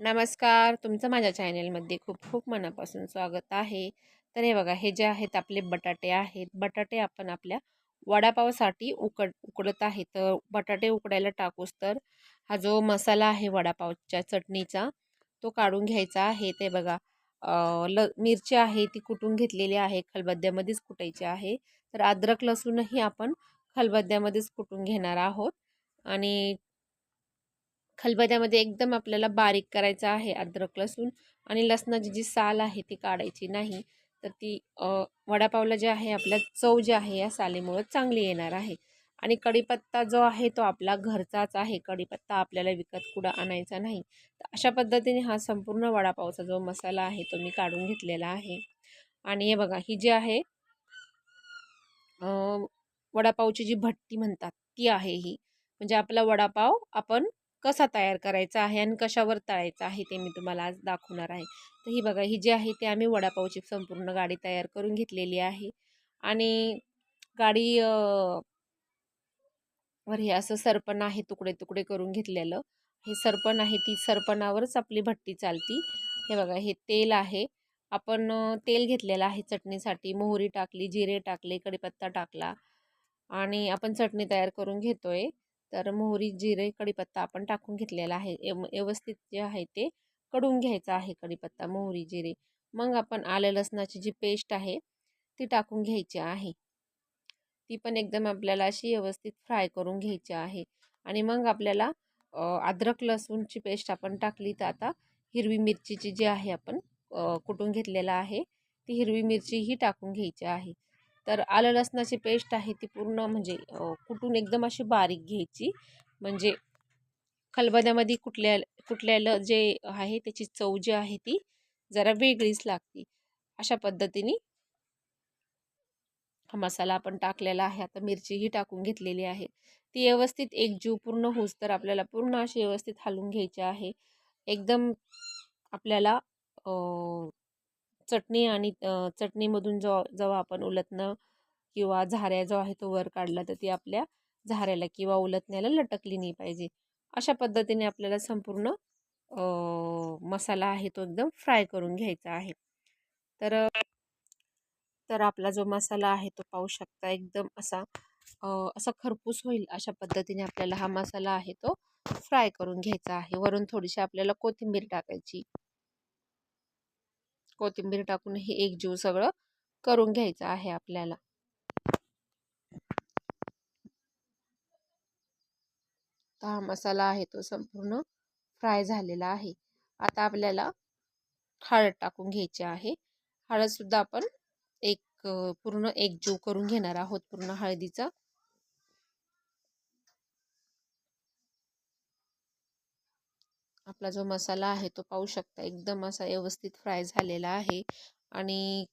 नमस्कार. तुमचं माझ्या चॅनेलमध्ये खूप खूप मनापासून स्वागत आहे. तर हे बघा हे जे आहेत आपले बटाटे आहेत. बटाटे आपण आपल्या वडापावसाठी उकड उकडत आहे. तर बटाटे उकडायला टाकूस तर हा जो मसाला आहे वडापावच्या चटणीचा तो काढून घ्यायचा आहे. ते बघा ल मिरची आहे ती कुटून घेतलेली आहे. खलबद्द्यामध्येच कुटायची आहे. तर अद्रक लसूणही आपण खलबद्द्यामध्येच कुटून घेणार आहोत. आणि खलबद्यामध्ये एकदम आपल्याला बारीक करायचं आहे अद्रक लसूण आणि लसणाची जी साल आहे ती काढायची नाही तर ती वडापावला जे आहे आपल्या चव जी आहे या सालीमुळं चांगली येणार आहे. आणि कढीपत्ता जो आहे तो आपला घरचाच आहे कढीपत्ता आपल्याला विकत कुठं आणायचा नाही. तर अशा पद्धतीने हा संपूर्ण वडापावचा जो मसाला आहे तो मी काढून घेतलेला आहे. आणि हे बघा ही जी आहे वडापावची जी भट्टी म्हणतात ती आहे ही. म्हणजे आपला वडापाव आपण कसा तयार करायचा आहे आणि कशावर तळायचा आहे ते मी तुम्हाला आज दाखवणार आहे. तर ही बघा ही जी आहे ते आम्ही वडापावची संपूर्ण गाडी तयार करून घेतलेली आहे. आणि गाडी वर हे असं सरपण आहे तुकडे तुकडे करून घेतलेलं. हे सरपण आहे ती सरपणावरच आपली भट्टी चालती. हे बघा हे तेल आहे. आपण तेल घेतलेलं आहे चटणीसाठी. मोहरी टाकली जिरे टाकले कढीपत्ता टाकला. आणि आपण चटणी तयार करून घेतोय. तर मोहरी जिरे कढीपत्ता आपण टाकून घेतलेला आहे. व्यवस्थित जे आहे ते कडून घ्यायचं आहे कढीपत्ता मोहरी जिरे. मग आपण आलं लसणाची जी पेस्ट आहे ती टाकून घ्यायची आहे. ती पण एकदम आपल्याला अशी व्यवस्थित फ्राय करून घ्यायची आहे. आणि मग आपल्याला अद्रक लसूणची पेस्ट आपण टाकली तर आता हिरवी मिरचीची जी आहे आपण कुटून घेतलेला आहे ती हिरवी मिरचीही टाकून घ्यायची आहे. तर आलं लसणाची पेस्ट आहे ती पूर्ण म्हणजे कुठून एकदम अशी बारीक घ्यायची. म्हणजे खलबद्यामध्ये कुठल्या कुठल्याला जे आहे त्याची चव जी आहे ती जरा वेगळीच लागते. अशा पद्धतीने हा मसाला आपण टाकलेला आहे. आता मिरचीही टाकून घेतलेली आहे. ती व्यवस्थित एक जीव पूर्ण होस तर आपल्याला पूर्ण अशी व्यवस्थित हलवून घ्यायची आहे. एकदम आपल्याला चटणी आणि चटणीमधून जो जेव्हा आपण उलटणं किंवा झाऱ्या जो आहे तो वर काढला तर ती आपल्या झाऱ्याला किंवा उलटण्याला लटकली नाही पाहिजे. अशा पद्धतीने आपल्याला संपूर्ण मसाला आहे तो एकदम फ्राय करून घ्यायचा आहे. तर तर आपला जो मसाला आहे तो पाहू शकता एकदम असा असा खरपूस होईल अशा पद्धतीने आपल्याला हा मसाला आहे तो फ्राय करून घ्यायचा आहे. वरून थोडीशी आपल्याला कोथिंबीर टाकायची. कोथिंबीर टाकून हे एक जीव सगळं करून घ्यायचं आहे आपल्याला. हा मसाला आहे तो संपूर्ण फ्राय झालेला आहे. आता आपल्याला हळद टाकून घ्यायची आहे. हळदसुद्धा आपण एक पूर्ण एक जीव करून घेणार आहोत पूर्ण हळदीचा. आपला जो मसाला आहे तो पाहू शकता. एकदम असा व्यवस्थित फ्राय झालेला आहे आणि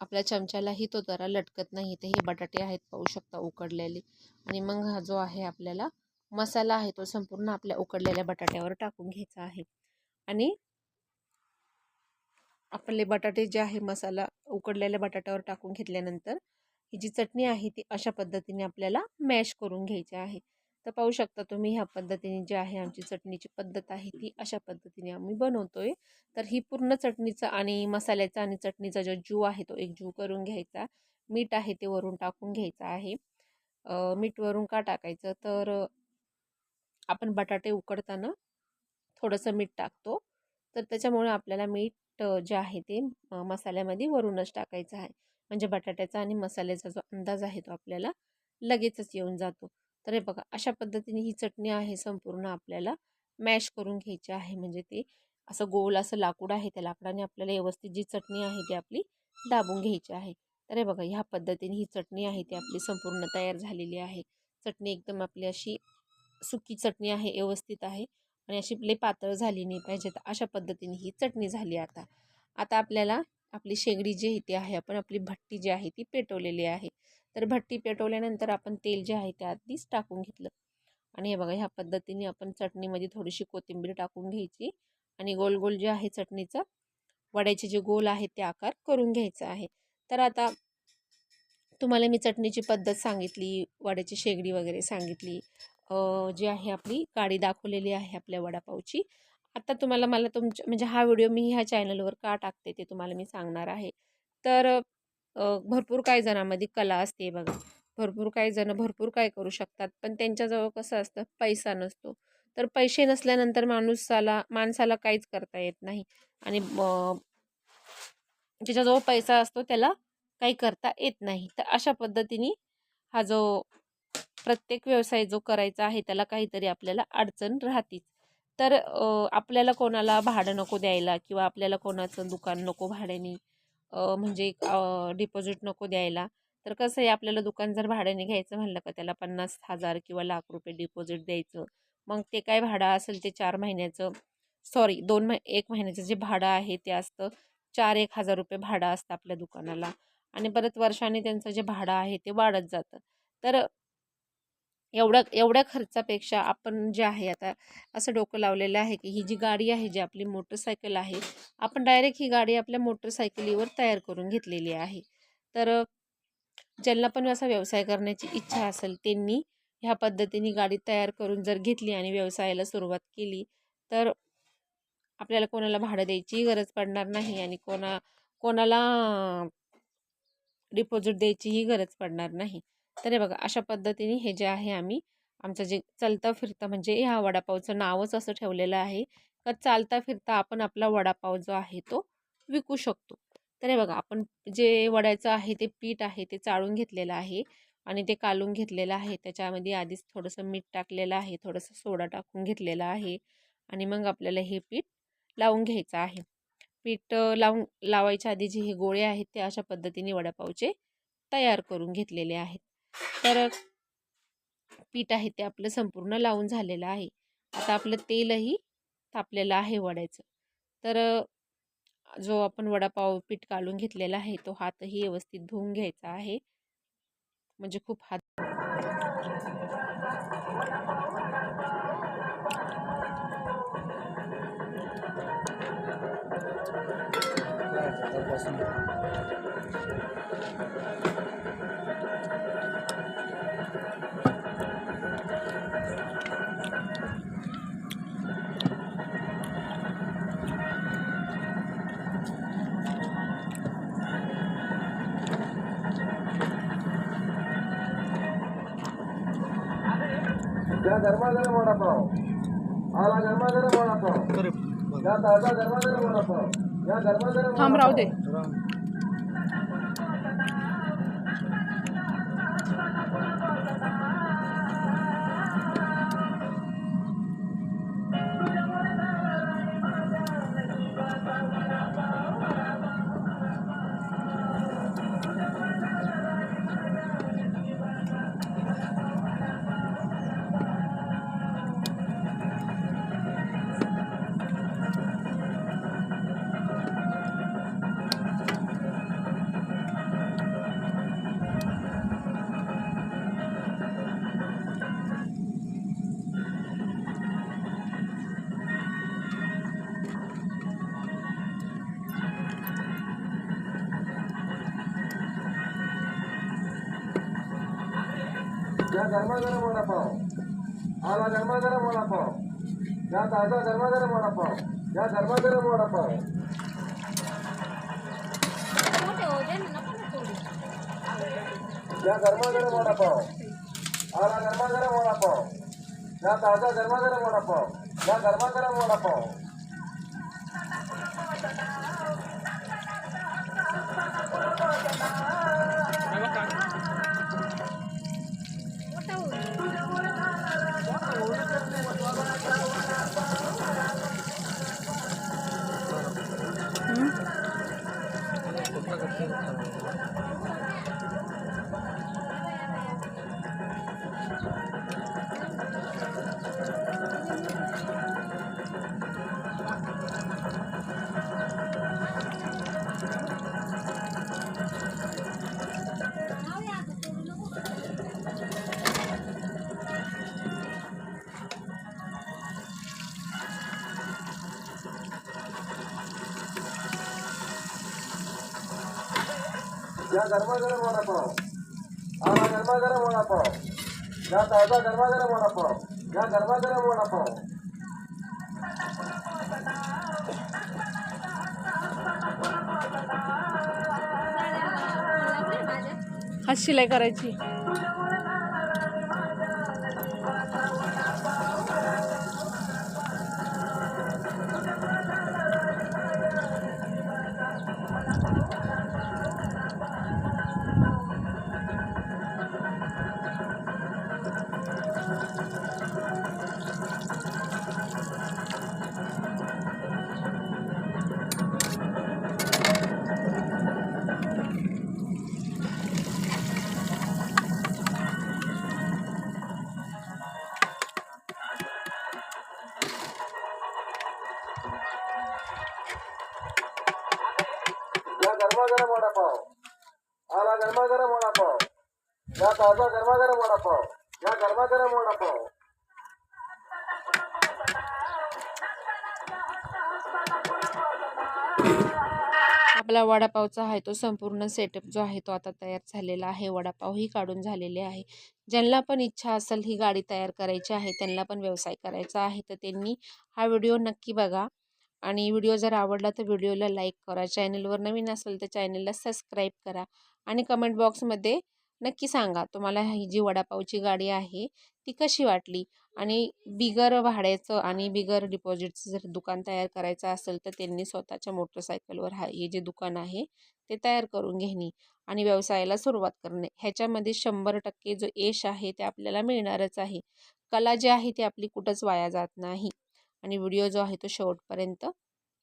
आपल्या चमच्यालाही तो जरा लटकत नाही. तर हे बटाटे आहेत पाहू शकता उकडलेले. आणि मग हा जो आहे आपल्याला मसाला आहे तो संपूर्ण आपल्या उकडलेल्या बटाट्यावर टाकून घ्यायचा आहे. आणि आपले बटाटे जे आहे मसाला उकडलेल्या बटाट्यावर टाकून घेतल्यानंतर ही जी चटणी आहे ती अशा पद्धतीने आपल्याला मॅश करून घ्यायची आहे. तर पाहू शकता तुम्ही ह्या पद्धतीने जी आहे आमची चटणीची पद्धत आहे ती अशा पद्धतीने आम्ही बनवतोय. तर ही पूर्ण चटणीचा आणि मसाल्याचा आणि चटणीचा जो जू आहे तो एक जू करून घ्यायचा. मीठ आहे ते वरून टाकून घ्यायचं आहे. मीठ वरून का टाकायचं? तर आपण बटाटे उकडताना थोडंसं मीठ टाकतो. तर त्याच्यामुळे आपल्याला मीठ जे आहे ते मसाल्यामध्ये वरूनच टाकायचं आहे. म्हणजे बटाट्याचा आणि मसाल्याचा जो अंदाज आहे तो आपल्याला लगेचच येऊन जातो. तर हे बघा अशा पद्धतीने ही चटणी आहे संपूर्ण आपल्याला मॅश करून घ्यायची आहे. म्हणजे ते असं गोल असं लाकूड आहे त्या लाकडाने आपल्याला व्यवस्थित जी चटणी आहे ती आपली दाबून घ्यायची आहे. तर हे बघा ह्या पद्धतीने ही चटणी आहे ती आपली संपूर्ण तयार झालेली आहे. चटणी एकदम आपली अशी सुकी चटणी आहे व्यवस्थित आहे आणि अशी आपली पातळ झाली नाही पाहिजे. तर अशा पद्धतीने ही चटणी झाली आता. आता आपल्याला आपली शेगडी जी आहे ती आहे आपण आपली भट्टी जी आहे ती पेटवलेली आहे. तर भट्टी पेटवल्यानंतर आपण तेल जे आहे ते आधीच टाकून घेतलं. आणि हे बघा ह्या पद्धतीने आपण चटणीमध्ये थोडीशी कोथिंबीर टाकून घ्यायची आणि गोल गोल जे आहे चटणीचा वड्याचे जे गोल आहे ते आकार करून घ्यायचा आहे. तर आता तुम्हाला मी चटणीची पद्धत सांगितली वड्याची शेगडी वगैरे सांगितली जी आहे आपली काडी दाखवलेली आहे आपल्या वडापावची. आता तुम्हाला मला तुमच्या म्हणजे हा व्हिडिओ मी ह्या चॅनलवर का टाकते ते तुम्हाला मी सांगणार आहे. तर भरपूर काही जणांमध्ये कला असते बघा. भरपूर काही जण भरपूर काय करू शकतात. पण त्यांच्याजवळ कसं असतं? पैसा नसतो. तर पैसे नसल्यानंतर माणूसाला माणसाला काहीच करता येत नाही. आणि ज्याच्याजवळ पैसा असतो त्याला काही करता येत नाही. तर अशा पद्धतीने हा जो प्रत्येक व्यवसाय जो करायचा आहे त्याला काहीतरी आपल्याला अडचण राहतीच. तर आपल्याला कोणाला भाडं नको द्यायला किंवा आपल्याला कोणाचं दुकान नको भाड्याने म्हणजे डिपॉझिट नको द्यायला. तर कसं आहे आपल्याला दुकान जर भाड्याने घ्यायचं म्हणलं का त्याला पन्नास हजार किंवा लाख रुपये डिपॉझिट द्यायचं. मग ते काय भाडं असेल ते चार महिन्याचं सॉरी दोन महि एक महिन्याचं जे भाडं आहे ते असतं चार एक हजार रुपये भाडं असतं आपल्या दुकानाला. आणि परत वर्षाने त्यांचं जे भाडं आहे ते वाढत जातं. तर एवढ्या एवढ्या खर्चापेक्षा आपण जे आहे आता असं डोकं लावलेलं आहे की ही जी गाडी आहे जी आपली मोटरसायकल आहे आपण डायरेक्ट ही गाडी आपल्या मोटरसायकलीवर तयार करून घेतलेली आहे. तर ज्यांना पण असा व्यवसाय करण्याची इच्छा असेल त्यांनी ह्या पद्धतीने गाडी तयार करून जर घेतली आणि व्यवसायाला सुरुवात केली तर आपल्याला कोणाला भाडं द्यायचीही गरज पडणार नाही आणि कोणा कोणाला डिपॉझिट द्यायचीही गरज पडणार नाही. तर हे बघा अशा पद्धतीने हे जे आहे आम्ही आमचं जे चालता फिरता म्हणजे ह्या वडापावचं नावच असं ठेवलेलं आहे. का चालता फिरता आपण आपला वडापाव जो आहे तो विकू शकतो. तर हे बघा आपण जे वड्याचं आहे ते पीठ आहे ते चाळून घेतलेलं आहे आणि ते कालून घेतलेलं आहे. त्याच्यामध्ये आधीच थोडंसं मीठ टाकलेलं आहे थोडंसं सोडा टाकून घेतलेलं आहे आणि मग आपल्याला हे पीठ लावून घ्यायचं आहे. पीठ लावून लावायच्या आधी जे हे गोळे आहेत ते अशा पद्धतीने वडापावचे तयार करून घेतलेले आहेत. तर पीठ आहे ते आपलं संपूर्ण लावून झालेलं आहे. आता आपलं तेलही तापलेलं आहे वड्याचं. तर जो आपण वडापाव पीठ काढून घेतलेला आहे तो हातही व्यवस्थित धुवून घ्यायचा आहे. म्हणजे खूप हात या गरमागरम वडापाव आला गरमागरम वडापाव या ताजा गरमागरम वडापाव या गरमागरम थांब राहू दे या गरमागरम वडापाव आला गरमागरम वडापाव या ताजा गरमागरम वडापाव या गरमागरम वडापाव या गरमागरम वडापाव आला गरमागरम वडापाव या ताजा गरमागरम वडापाव या गरमागरम वडापाव या गरमागरम वडापाव. आला गरमागरम वडापाव. या ताजा गरमागरम वडापाव. या गरमागरम वडापाव. हात शिलाई करायची. या वडापाव. आला गरमागरम वडापाव. या ताजा गरमागरम वडापाव. या गरमागरम वडापाव. आपला वडापावचा आहे तो संपूर्ण सेटअप जो आहे तो आता तयार झालेला आहे. वडापावही काढून झालेले आहे. ज्यांना पण इच्छा असेल ही गाडी तयार करायची आहे त्यांना पण व्यवसाय करायचा आहे. तर त्यांनी हा व्हिडिओ नक्की बघा. आणि व्हिडिओ जर आवडला तर व्हिडिओला लाईक करा. चॅनलवर नवीन असेल तर चॅनलला सबस्क्राईब करा आणि कमेंट बॉक्समध्ये नक्की सांगा तुम्हाला ही जी वडापावची गाडी आहे ती कशी वाटली? आणि बिगर भाड्याचं आणि बिगर डिपॉझिटचं जर दुकान तयार करायचं असेल तर त्यांनी स्वतःच्या मोटरसायकलवर हा हे जे दुकान आहे ते तयार करून घेणे आणि व्यवसायाला सुरुवात करणे. ह्याच्यामध्ये शंभर टक्के जो यश आहे ते आपल्याला मिळणारच आहे. कला जी आहे ती आपली कुठंच वाया जात नाही. आणि व्हिडिओ जो आहे तो शेवटपर्यंत.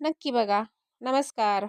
नक्की बघा. नमस्कार.